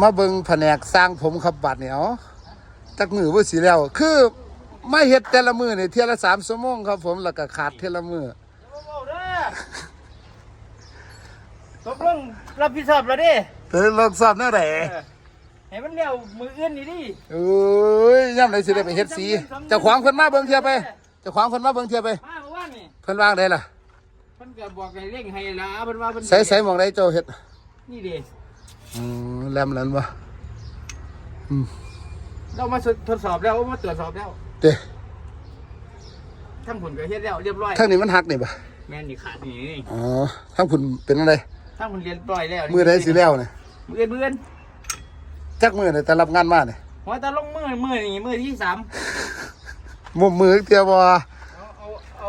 มาเบิ่งแผนกสร้างผมครับบัดเนี่ยเอาจักมือว่าสิแล้ว คือไม่เฮ็ดแต่ละมือนี่เที่ยละสามชั่วโมงครับผมแล้วก็ขาดเที่ยละมือตกลงรับผิดชอบแล้วดิเธอลองสอบแนวไหนให้มันเลี้ยวมืออื่นนี่ดิเอ้ยย่ำไหนสิได้ไปเฮ็ดสีเจ้าของเพิ่นมาเบิ่งเที่ยไปเจ้าของเพิ่นมาเบิ่งเที่ยไปมาเมื่อวานนี่เพิ่นวางได้ล่ะเพิ่นก็บอกให้เร่งให้ละเพิ่นว่าเพิ่นใส่ใส่หมองได้เจ้าเฮ็ดนี่ดิ อืมแลมนั้นบ่เรามาทดสอบแล้วมาตรวจสอบแล้วเด้ทั้งผลก็เฮ็ดแล้วเรียบร้อยทางนี้มันหักนี่บ่แม่นนี่ขาดนี่อ๋อทางคุณเป็นอะไรทั้งผลเรียบร้อยแล้วมือได้สิแล้วเนี่ยมืออื่นมืออื่นจักมือเนี่ยแต่รับงานมาเนี่ยหัวตาลงมือมือนี่มือที่สามมุมมือเตียวบ่เอาเอาเอา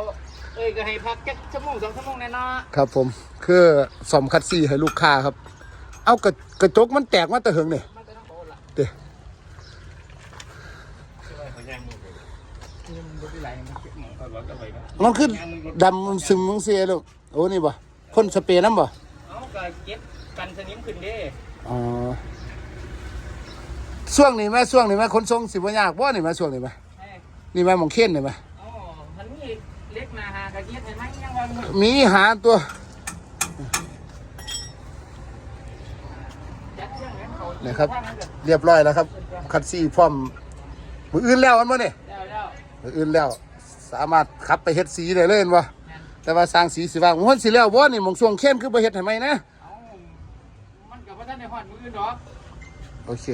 เอ้ยก็ให้พักแค่ชั่วโมงสองชั่วโมงแน่นอนครับผมคือสอมคัดซี่ให้ลูกค้าครับ เอากระกระจกมันแตกมาแต่เหิงเนี่ยมันจะต้องโดนละเด้มันบ่ได้ไหลมันเก็บหมองเอาไว้ก็ไว้ก็มันคือดำมันซึมมึงเสียลูกโอ้นี่บ่พ่นสเปรย์น้ำบ่เอาก็เก็บกันสนิมขึ้นเด้อ๋อช่วงนี้แม่ช่วงนี้แม่ขนส่งสิบ่ยากบ่นี่แม่ช่วงนี้แม่ให้นี่แม่หมองเค้นนี่แม่อ๋อมันมีเล็กมาหากระเจี๊ยบเห็นไหมยังว่ามือมีหาตัว จัดเครื่อง นั้นเขานี่ครับว่างั้นเถอะเรียบร้อยแล้วครับ คัดซี่พร้อมมืออื่นแล้วมันบ่เนี่ยแล้วแล้วมืออื่นแล้ว สามารถขับไปเฮ็ดสีได้เลยเห็นบ่แต่ว่าสร้างสีสิว่างมันสิแล้วบ่นี่หมองช่วงเข้มคือบ่เฮ็ดให้ไหมนะเอามันกับว่าท่านในหอดมืออื่นดอกโอเค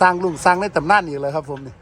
สร้างลุงสร้างในตำนานอีกเลยครับผมนี่